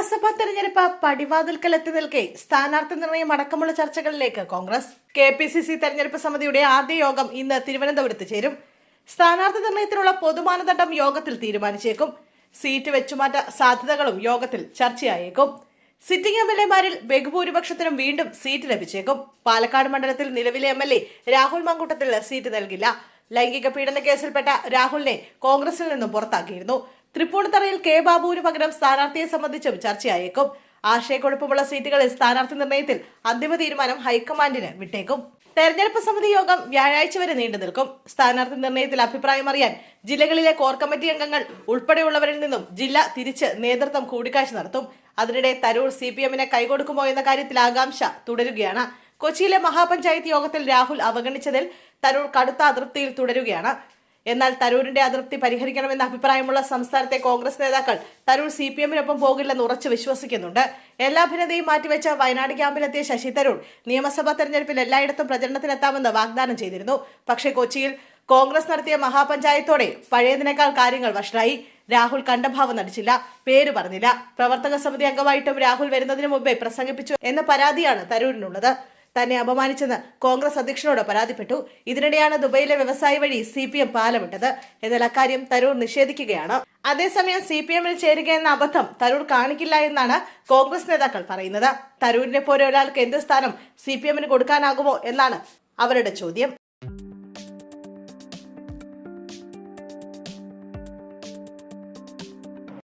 നിയമസഭാ തെരഞ്ഞെടുപ്പ് പടിവാതിൽക്കൽ എത്തി നിൽക്കെ സ്ഥാനാർത്ഥി നിർണയം അടക്കമുള്ള ചർച്ചകളിലേക്ക് Congress. K P C C തെരഞ്ഞെടുപ്പ് സമിതിയുടെ ആദ്യ യോഗം ഇന്ന് തിരുവനന്തപുരത്ത് ചേരും. സ്ഥാനാർത്ഥി നിർണയത്തിനുള്ള പൊതുമാനദണ്ഡം യോഗത്തിൽ തീരുമാനിച്ചേക്കും. സീറ്റ് വെച്ചുമാറ്റ സാധ്യതകളും യോഗത്തിൽ ചർച്ചയായേക്കും. സിറ്റിംഗ് എം എൽ എമാരിൽ ബഹുഭൂരിപക്ഷത്തിനും വീണ്ടും സീറ്റ് ലഭിച്ചേക്കും. പാലക്കാട് മണ്ഡലത്തിൽ നിലവിലെ M L A Rahul Mankoottathil seat നൽകില്ല. ലൈംഗിക പീഡന കേസിൽപ്പെട്ട രാഹുലിനെ കോൺഗ്രസിൽ നിന്നും പുറത്താക്കിയിരുന്നു. തൃപ്പൂണിത്തറയിൽ കെ ബാബുവിന് പകരം സ്ഥാനാർത്ഥിയെ സംബന്ധിച്ചും ചർച്ചയായേക്കും. ആശയക്കുഴപ്പമുള്ള സീറ്റുകളിൽ സ്ഥാനാർത്ഥി നിർണയത്തിൽ അന്തിമ തീരുമാനം ഹൈക്കമാൻഡിന് വിട്ടേക്കും. തെരഞ്ഞെടുപ്പ് സമിതി യോഗം വ്യാഴാഴ്ച വരെ നീണ്ടു നിൽക്കും. സ്ഥാനാർത്ഥി നിർണയത്തിൽ അഭിപ്രായം അറിയാൻ ജില്ലകളിലെ കോർ കമ്മിറ്റി അംഗങ്ങൾ ഉൾപ്പെടെയുള്ളവരിൽ നിന്നും ജില്ല തിരിച്ച് നേതൃത്വം കൂടിക്കാഴ്ച നടത്തും. അതിനിടെ തരൂർ സി പി എമ്മിനെ കൈകൊടുക്കുമോ എന്ന കാര്യത്തിൽ ആകാംക്ഷ തുടരുകയാണ്. കൊച്ചിയിലെ മഹാപഞ്ചായത്ത് യോഗത്തിൽ രാഹുൽ അവഗണിച്ചതിൽ തരൂർ കടുത്ത അതൃപ്തിയിൽ തുടരുകയാണ്. എന്നാൽ തരൂരിന്റെ അതൃപ്തി പരിഹരിക്കണമെന്ന അഭിപ്രായമുള്ള സംസ്ഥാനത്തെ കോൺഗ്രസ് നേതാക്കൾ തരൂർ സി പി എമ്മിനൊപ്പം പോകില്ലെന്ന് ഉറച്ചു വിശ്വസിക്കുന്നുണ്ട്. എല്ലാ ഭിന്നതയും മാറ്റിവെച്ച വയനാട് ക്യാമ്പിലെത്തിയ ശശി തരൂർ നിയമസഭാ തെരഞ്ഞെടുപ്പിൽ എല്ലായിടത്തും പ്രചരണത്തിനെത്താമെന്ന് വാഗ്ദാനം ചെയ്തിരുന്നു. പക്ഷേ കൊച്ചിയിൽ കോൺഗ്രസ് നടത്തിയ മഹാപഞ്ചായത്തോടെ പഴയതിനേക്കാൾ കാര്യങ്ങൾ വഷളായി. രാഹുൽ കണ്ടഭാവം നടിച്ചില്ല പേര് പറഞ്ഞില്ല. പ്രവർത്തക സമിതി അംഗമായിട്ടും രാഹുൽ വരുന്നതിന് മുമ്പേ പ്രസംഗിപ്പിച്ചു എന്ന പരാതിയാണ് തരൂരിനുള്ളത്. തന്നെ അപമാനിച്ചെന്ന് കോൺഗ്രസ് അധ്യക്ഷനോട് പരാതിപ്പെട്ടു. ഇതിനിടെയാണ് ദുബൈയിലെ വ്യവസായി വഴി സി പി എം പാലമിട്ടത്. എന്നാൽ അക്കാര്യം തരൂർ നിഷേധിക്കുകയാണ്. അതേസമയം സി പി എമ്മിൽ ചേരുക എന്ന അബദ്ധം തരൂർ കാണിക്കില്ല എന്നാണ് കോൺഗ്രസ് നേതാക്കൾ പറയുന്നത്. തരൂരിനെ പോലെ ഒരാൾക്ക് എന്ത് സ്ഥാനം സി പി എമ്മിന് കൊടുക്കാനാകുമോ എന്നാണ് അവരുടെ ചോദ്യം.